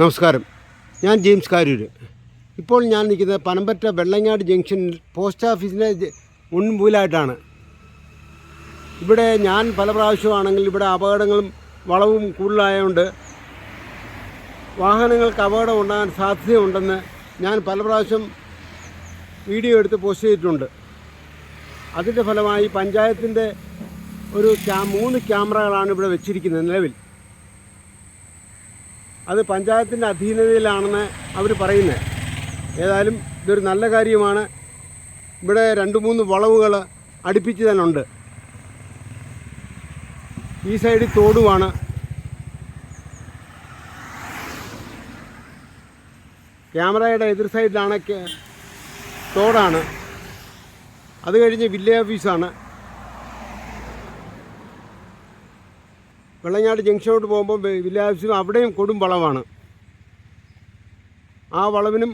നമസ്കാരം. ഞാൻ ജെയിംസ് കാരൂര്. ഇപ്പോൾ ഞാൻ നിൽക്കുന്നത് പനമ്പറ്റ വെള്ളങ്ങാട് ജംഗ്ഷൻ പോസ്റ്റ് ഓഫീസിന്റെ മുൻപൂലായിട്ടാണ് ഇവിടെ ഞാൻ പല പ്രാവശ്യമാണെങ്കിൽ ഇവിടെ അപകടങ്ങളും വളവും കൂടുതലായതുകൊണ്ട് വാഹനങ്ങൾക്ക് അപകടം ഉണ്ടാകാൻ സാധ്യതയുണ്ടെന്ന് ഞാൻ പല പ്രാവശ്യം വീഡിയോ എടുത്ത് പോസ്റ്റ് ചെയ്തിട്ടുണ്ട്. അതിന്റെ ഫലമായി പഞ്ചായത്തിന്റെ ഒരു ക്യാ മൂന്ന് ക്യാമറകളാണ് ഇവിടെ വെച്ചിരിക്കുന്നത് നിലവിൽ. അത് പഞ്ചായത്തിന്റെ അധീനതയിലാണെന്ന് അവർ പറയുന്നത്. ഏതായാലും ഇതൊരു നല്ല കാര്യമാണ്. ഇവിടെ രണ്ട് മൂന്ന് വളവുകൾ അടുപ്പിച്ച് തന്നെ ഉണ്ട്. ഈ സൈഡിൽ തോടുമാണ്. ക്യാമറയുടെ എതിർ സൈഡിലാണ് തോടാണ്. അത് കഴിഞ്ഞ് വില്ലേജ് ഓഫീസാണ്. വെള്ളങ്ങാട് ജംഗ്ഷനോട്ട് പോകുമ്പോൾ വില്ലാസിനും അവിടെയും കൊടും വളവാണ്. ആ വളവിനും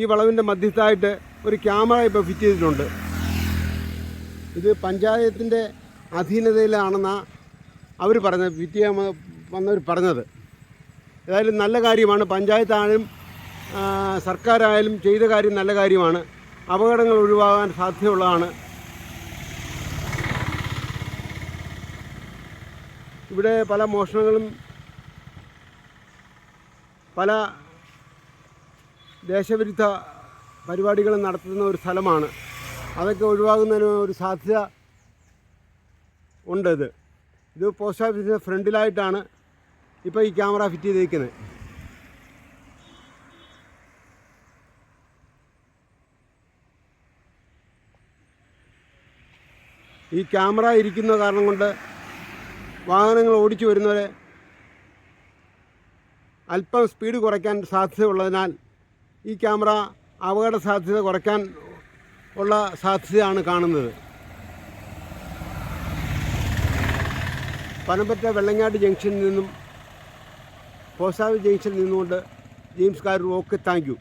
ഈ വളവിന്റെ മധ്യത്തായിട്ട് ഒരു ക്യാമറ ഇപ്പോൾ ഫിറ്റ് ചെയ്തിട്ടുണ്ട്. ഇത് പഞ്ചായത്തിന്റെ അധീനതയിലാണെന്നാണ് അവർ പറഞ്ഞത് ഫിറ്റ് ചെയ്യാൻ വന്നവർ പറഞ്ഞത്. ഏതായാലും നല്ല കാര്യമാണ്. പഞ്ചായത്തായാലും സർക്കാരായാലും ചെയ്ത കാര്യം നല്ല കാര്യമാണ്. അപകടങ്ങൾ ഒഴിവാകാൻ സാധ്യതയുള്ളതാണ്. ഇവിടെ പല മോഷണങ്ങളും പല ദേശവിരുദ്ധ പരിപാടികളും നടത്തുന്ന ഒരു സ്ഥലമാണ്. അതൊക്കെ ഒഴിവാകുന്നതിന് ഒരു സാധ്യത ഉണ്ട് ഇത്. ഇത് പോസ്റ്റ് ഓഫീസിന്റെ ഫ്രണ്ടിലായിട്ടാണ് ഇപ്പോൾ ഈ ക്യാമറ ഫിറ്റ് ചെയ്തിരിക്കുന്നത്. ഈ ക്യാമറ ഇരിക്കുന്ന കാരണം കൊണ്ട് വാഹനങ്ങൾ ഓടിച്ചു വരുന്നവരെ അല്പം സ്പീഡ് കുറയ്ക്കാൻ സാധ്യതയുള്ളതിനാൽ ഈ ക്യാമറ അപകട സാധ്യത കുറയ്ക്കാൻ ഉള്ള സാധ്യതയാണ് കാണുന്നത്. പനമ്പറ്റ വെള്ളങ്ങാട് ജംഗ്ഷനിൽ നിന്നും പോസാവി ജംഗ്ഷനിൽ നിന്നുകൊണ്ട് James car okay thank U.